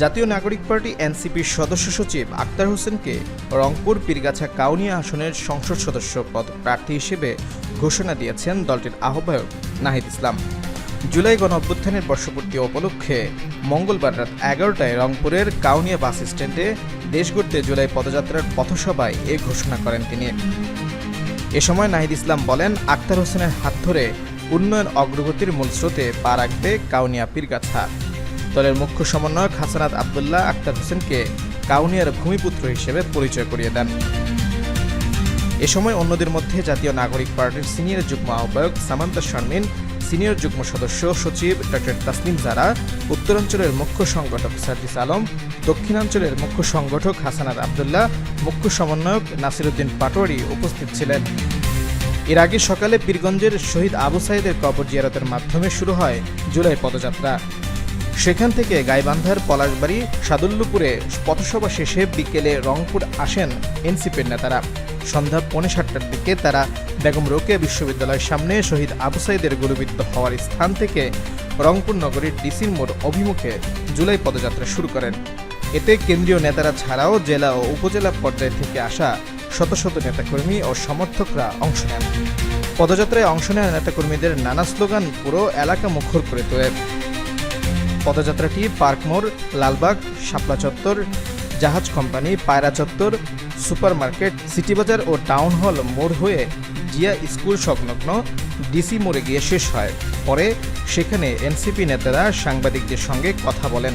জাতীয় নাগরিক পার্টি এনসিপির সদস্য সচিব আক্তার হোসেনকে রংপুর পীরগাছা কাউনিয়া আসনের সংসদ সদস্য পদ প্রার্থী হিসেবে ঘোষণা দিয়েছেন দলটির আহ্বায়ক নাহিদ ইসলাম। জুলাই গণ অভ্যুত্থানের বর্ষপূর্তি উপলক্ষে মঙ্গলবার রাত এগারোটায় রংপুরের কাউনিয়া বাস স্ট্যান্ডে দেশ গড়তে জুলাই পদযাত্রার পথসভায় এ ঘোষণা করেন তিনি। এ সময় নাহিদ ইসলাম বলেন, আক্তার হোসেনের হাত ধরে উন্নয়ন অগ্রগতির মূল স্রোতে পা রাখবে কাউনিয়া পীরগাছা। দলের মুখ্য সমন্বয়ক হাসানাত আবদুল্লাহ আক্তার হোসেনকে কাউনিয়ার ভূমিপুত্র হিসেবে পরিচয় করিয়ে দেন। এ সময় অন্যদের মধ্যে জাতীয় নাগরিক পার্টির সিনিয়র যুগ্ম আহ্বায়ক সামান্তা শারমিন, সিনিয়র যুগ্ম সদস্য সচিব ডক্টর তাসলিম জারা, উত্তরাঞ্চলের মুখ্য সংগঠক সার্জিস আলম, দক্ষিণাঞ্চলের মুখ্য সংগঠক হাসানাত আবদুল্লাহ, মুখ্য সমন্বয়ক নাসিরুদ্দিন পাটোয়ারি উপস্থিত ছিলেন। এর আগে সকালে পীরগঞ্জের শহীদ আবু সাইদের কবর জিয়ারতের মাধ্যমে শুরু হয় জুলাই পদযাত্রা। সেখান থেকে গাইবান্ধার পলাশবাড়ি সাদুল্লুপুরে পথসভা শেষে বিকেলে রংপুর আসেন এনসিপির নেতারা। সন্ধ্যা পৌনে সাতটার দিকে তারা বেগম রোকেয়া বিশ্ববিদ্যালয়ের সামনে শহীদ আবু সাইদের গুলিবিদ্ধ হওয়ার স্থান থেকে রংপুর নগরীর ডিসির মোড় অভিমুখে জুলাই পদযাত্রা শুরু করেন। এতে কেন্দ্রীয় নেতারা ছাড়াও জেলা ও উপজেলা পর্যায় থেকে আসা শত শত নেতাকর্মী ও সমর্থকরা অংশ নেন। পদযাত্রায় অংশ নেওয়া নেতাকর্মীদের নানা স্লোগান পুরো এলাকা মুখর করে তোলে। পদযাত্রাটি পার্ক মোড়, লালবাগ, শাপলা চত্বর, জাহাজ কোম্পানি, পায়রা চত্বর সুপার মার্কেট সিটি বাজার ও টাউন হল মোড় হয়ে জিয়া স্কুল সংলগ্ন ডিসি মোড়ে গিয়ে শেষ হয়। পরে সেখানে এনসিপি নেতারা সাংবাদিকদের সঙ্গে কথা বলেন।